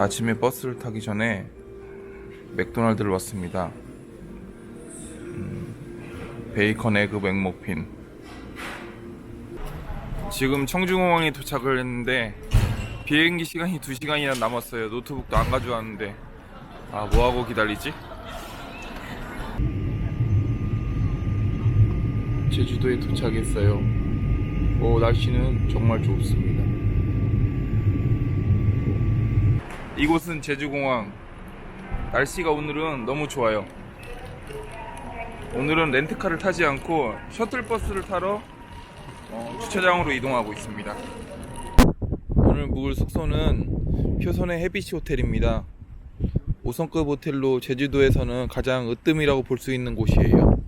아침에 버스를 타기 전에 맥도날드를 왔습니다. 음, 베이컨 에그 맥모핀. 지금 청주공항에 도착을 했는데 비행기 시간이 2시간이나 남았어요. 노트북도 안 가져왔는데 아 뭐하고 기다리지? 제주도에 도착했어요. 오 날씨는 정말 좋습니다. 이곳은 제주공항. 날씨가 오늘은 너무 좋아요. 오늘은 렌트카를 타지 않고 셔틀버스를 타러 어, 주차장으로 이동하고 있습니다. 오늘 묵을 숙소는 표선의 해비시 호텔입니다. 5성급 호텔로 제주도에서는 가장 으뜸이라고 볼 수 있는 곳이에요.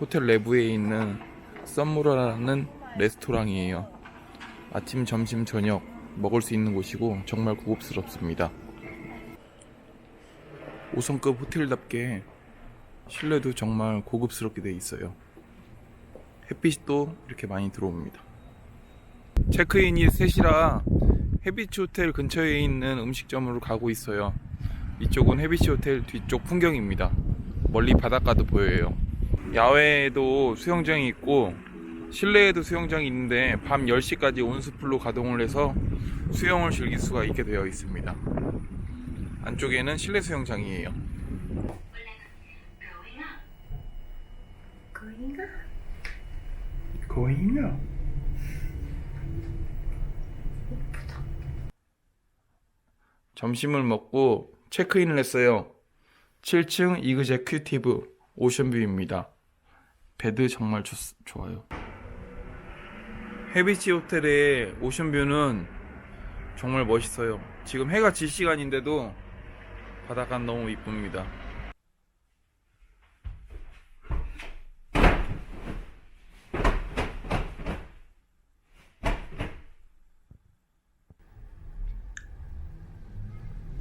호텔 내부에 있는 썸무라라는 레스토랑이에요. 아침, 점심, 저녁 먹을 수 있는 곳이고 정말 고급스럽습니다. 5성급 호텔답게 실내도 정말 고급스럽게 돼 있어요. 햇빛도 이렇게 많이 들어옵니다. 체크인이 3시라 해비치 호텔 근처에 있는 음식점으로 가고 있어요. 이쪽은 해비치 호텔 뒤쪽 풍경입니다. 멀리 바닷가도 보여요. 야외에도 수영장이 있고 실내에도 수영장이 있는데 밤 10시까지 온수풀로 가동을 해서 수영을 즐길 수가 있게 되어 있습니다. 안쪽에는 실내 수영장이에요. 거인가? 거인이야. 점심을 먹고 체크인을 했어요. 7층 이그제큐티브 오션뷰입니다. 베드 정말 좋, 좋아요. 해비치 호텔의 오션뷰는 정말 멋있어요. 지금 해가 질 시간인데도 바다가 너무 이쁩니다.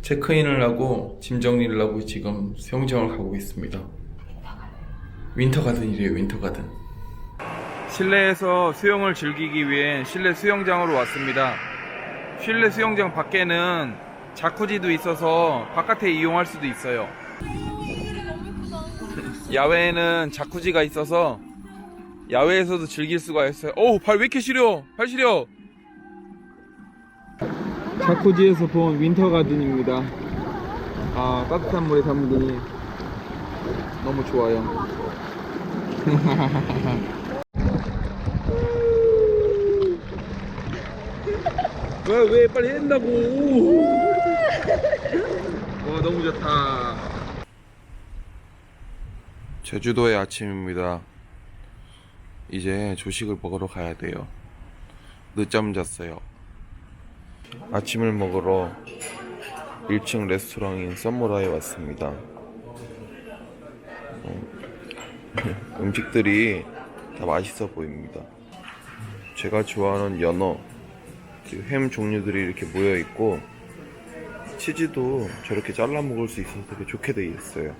체크인을 하고 짐 정리를 하고 지금 수영장을 가고 있습니다. 윈터 가든이래요, 윈터 가든. 실내에서 수영을 즐기기 위해 실내 수영장으로 왔습니다. 실내 수영장 밖에는 자쿠지도 있어서 바깥에 이용할 수도 있어요. 야외에는 자쿠지가 있어서 야외에서도 즐길 수가 있어요. 어우, 발 왜 이렇게 시려? 발 시려! 자쿠지에서 본 윈터 가든입니다. 아 따뜻한 물에 담그니 너무 좋아요. 왜왜 빨리 한다고? 와 너무 좋다. 제주도의 아침입니다. 이제 조식을 먹으러 가야 돼요. 늦잠 잤어요. 아침을 먹으러 1층 레스토랑인 썸머라에 왔습니다. 음, 음식들이 다 맛있어 보입니다. 제가 좋아하는 연어, 햄 종류들이 이렇게 모여 있고 치즈도 저렇게 잘라 먹을 수 있어서 되게 좋게 되어 있어요.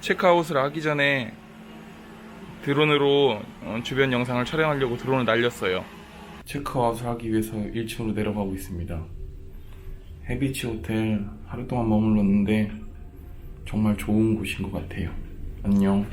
체크아웃을 하기 전에 드론으로 어, 주변 영상을 촬영하려고 드론을 날렸어요. 체크아웃을 하기 위해서 1층으로 내려가고 있습니다. 해비치 호텔 하루 동안 머물렀는데 정말 좋은 곳인 것 같아요. 안녕.